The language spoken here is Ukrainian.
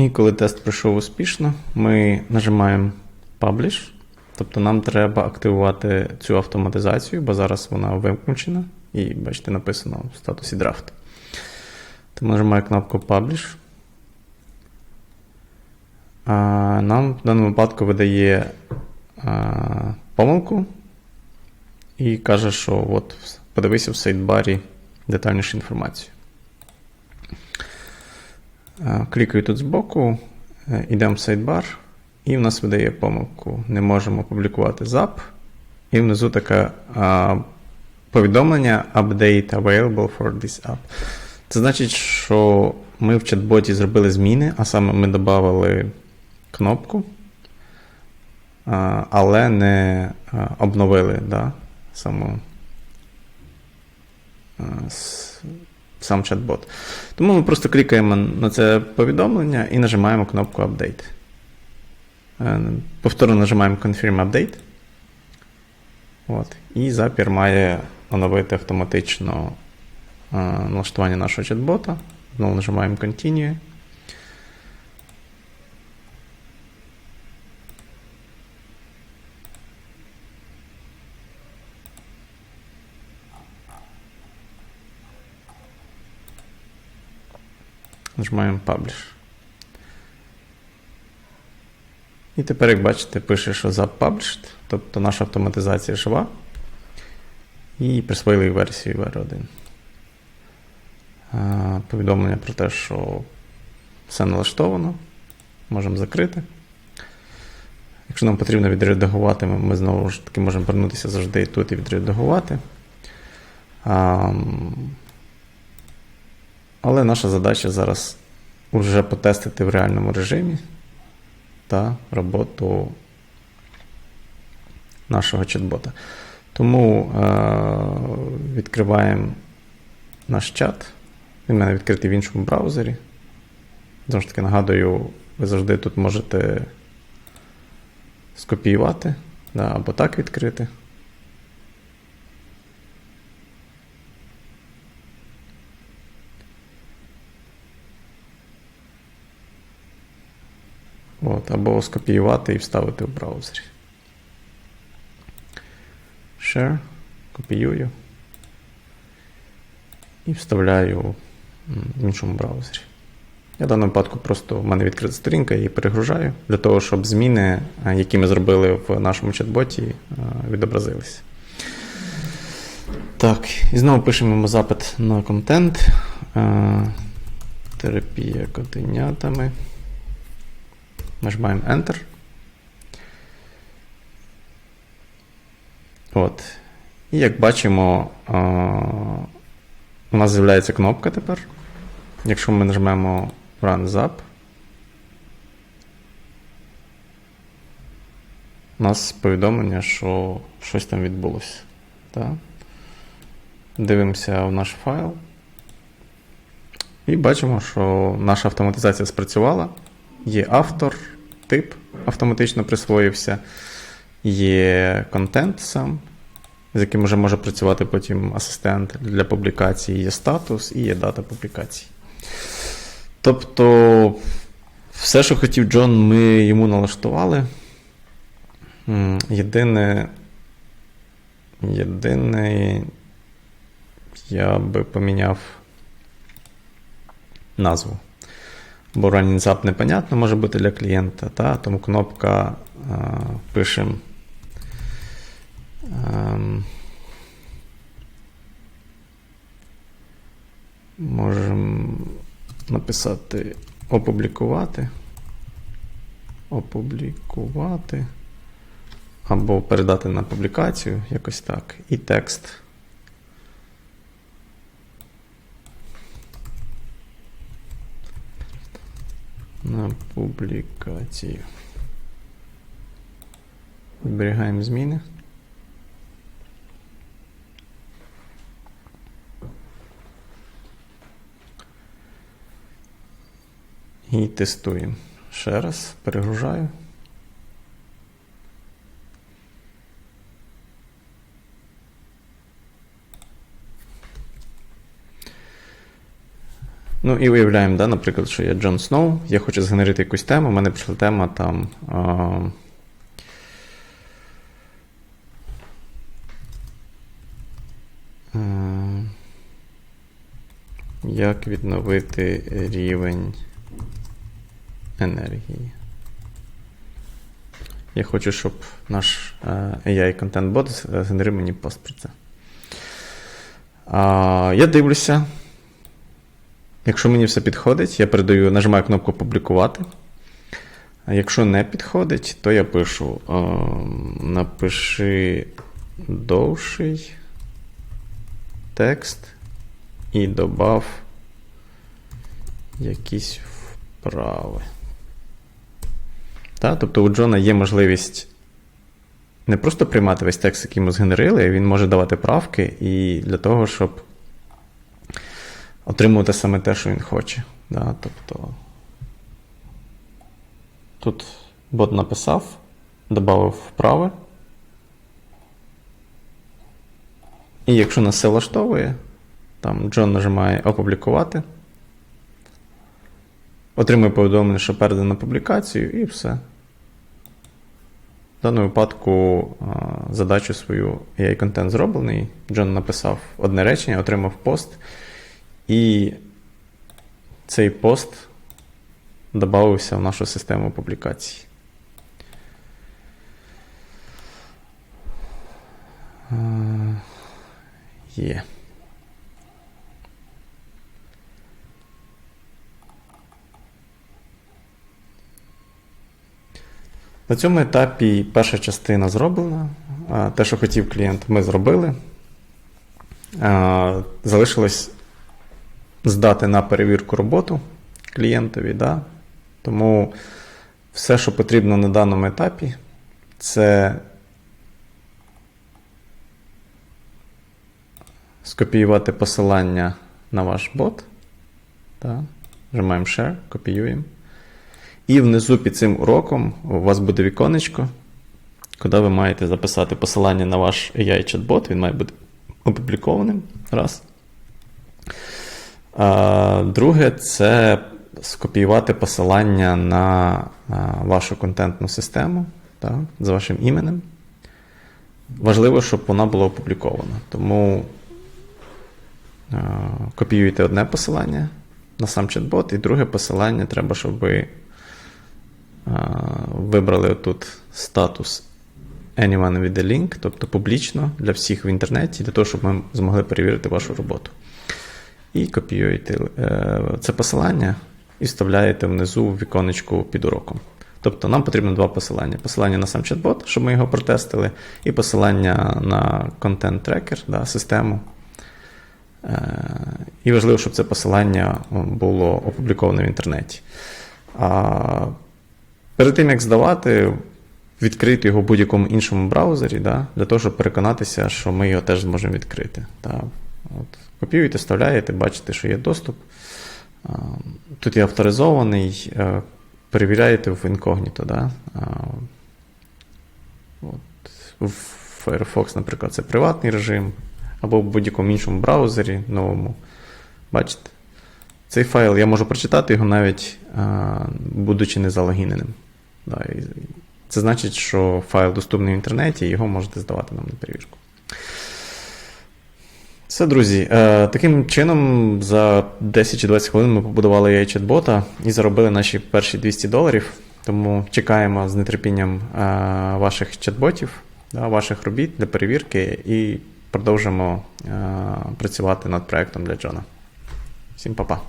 І коли тест пройшов успішно, ми нажимаємо Publish. Тобто нам треба активувати цю автоматизацію, бо зараз вона виключена. І бачите, написано в статусі Draft. Тому нажимаю кнопку Publish. А, Нам в даному випадку видає а, помилку і каже, що от подивися в сайдбарі детальнішу інформацію. А, Клікаю тут збоку, е, йдемо в сайдбар, і в нас видає помилку. Не можемо публікувати зап. І внизу таке а, повідомлення Update available for this app. Це значить, що ми в чат-боті зробили зміни, а саме ми додали кнопку, а, але не а, обновили да, саму, а, сам чат-бот. Тому ми просто клікаємо на це повідомлення і нажимаємо кнопку Update. Е, Повторно нажимаємо Confirm Update. От. І запір має оновити автоматично е, налаштування нашого чат-бота. Знову нажимаємо Continue. Нажимаємо Publish. І тепер, як бачите, пише, що Published, тобто наша автоматизація жива. І присвоїли версію VR1. Е, Повідомлення про те, що все налаштовано. Можемо закрити. Якщо нам потрібно відредагувати, ми, знову ж таки можемо вернутися завжди тут і відредагувати. Але наша задача зараз вже потестити в реальному режимі та роботу нашого чат-бота. Тому е- відкриваємо наш чат. Він в мене відкритий в іншому браузері. Знову ж таки, нагадую, ви завжди тут можете скопіювати да, або так відкрити. От, або скопіювати і вставити в браузері. Share, копіюю і вставляю в іншому браузері. Я в даному випадку просто в мене відкрита сторінка, я її перегружаю для того, щоб зміни, які ми зробили в нашому чат-боті, відобразилися. Так, і знову пишемо запит на контент. Терапія котенятами. Нажимаємо Enter. От. І як бачимо, у нас з'являється кнопка тепер. Якщо ми нажмемо Run Zap, у нас повідомлення, що щось там відбулося. Так? Дивимося в наш файл. І бачимо, що наша автоматизація спрацювала. Є автор, тип автоматично присвоївся, є контент сам, з яким вже може працювати потім асистент для публікації, є статус і є дата публікації. Тобто, все, що хотів Джон, ми йому налаштували. Єдине, єдине, я би поміняв назву. Бо running zap непонятно може бути для клієнта, та? тому кнопка е, пишемо. Ем, можемо написати опублікувати. Опублікувати. Або передати на публікацію, якось так. І текст. На публікацію. Зберігаємо зміни. І тестуємо. Ще раз перегружаю. Ну і уявляємо, да, наприклад, що я Джон Сноу, я хочу згенерити якусь тему, у мене прийшла тема там. А, Як відновити рівень енергії? Я хочу, щоб наш е, AI контент бот згенерив мені пост про це. Я дивлюся. Якщо мені все підходить, я передаю, нажимаю кнопку Публікувати. А якщо не підходить, то я пишу: е, напиши довший текст і добав якісь вправи. Та? Тобто у Джона є можливість не просто приймати весь текст, який ми згенерили, він може давати правки і для того, щоб отримувати саме те, що він хоче. Да? Тобто тут бот написав, додав вправи. І якщо нас все влаштовує, там Джон нажимає опублікувати, отримує повідомлення, що передано публікацію, і все. В даному випадку задачу свою AI-контент зроблений. Джон написав одне речення, отримав пост, і цей пост додався в нашу систему публікацій. Є. На цьому етапі перша частина зроблена. Те, що хотів клієнт, ми зробили. Залишилось здати на перевірку роботу клієнтові. Да? Тому все, що потрібно на даному етапі, це скопіювати посилання на ваш бот. Да? Нажимаємо Share, копіюємо. І внизу під цим уроком у вас буде віконечко, куди ви маєте записати посилання на ваш AI-чат-бот. Він має бути опублікованим. Раз. Друге, це скопіювати посилання на вашу контентну систему так, з вашим іменем. Важливо, щоб вона була опублікована. Тому а, копіюєте одне посилання на сам чат-бот, і друге посилання треба, щоб ви вибрали тут статус Anyone with a link, тобто публічно для всіх в інтернеті, для того, щоб ми змогли перевірити вашу роботу. І копіюєте е, це посилання і вставляєте внизу в віконечку під уроком. Тобто нам потрібно два посилання: посилання на сам чат-бот, щоб ми його протестили, і посилання на контент-трекер, да, систему. Е, І важливо, щоб це посилання було опубліковане в інтернеті. А Перед тим, як здавати, відкрити його в будь-якому іншому браузері, да, для того, щоб переконатися, що ми його теж зможемо відкрити. Да. От, Копіюєте, вставляєте, бачите, що є доступ. Тут є авторизований, е, перевіряєте в інкогніто. Да. От, В Firefox, наприклад, це приватний режим, або в будь-якому іншому браузері новому. Бачите? Цей файл я можу прочитати його навіть будучи не залогіненим. Да, Це значить, що файл доступний в інтернеті, і його можете здавати нам на перевірку. Все, друзі. Е, Таким чином, за 10 чи 20 хвилин ми побудували AI чат-бота і заробили наші перші 200 доларів. Тому чекаємо з нетерпінням е, ваших чат-ботів, ваших робіт для перевірки і продовжимо е, працювати над проектом для Джона. Всім па-па.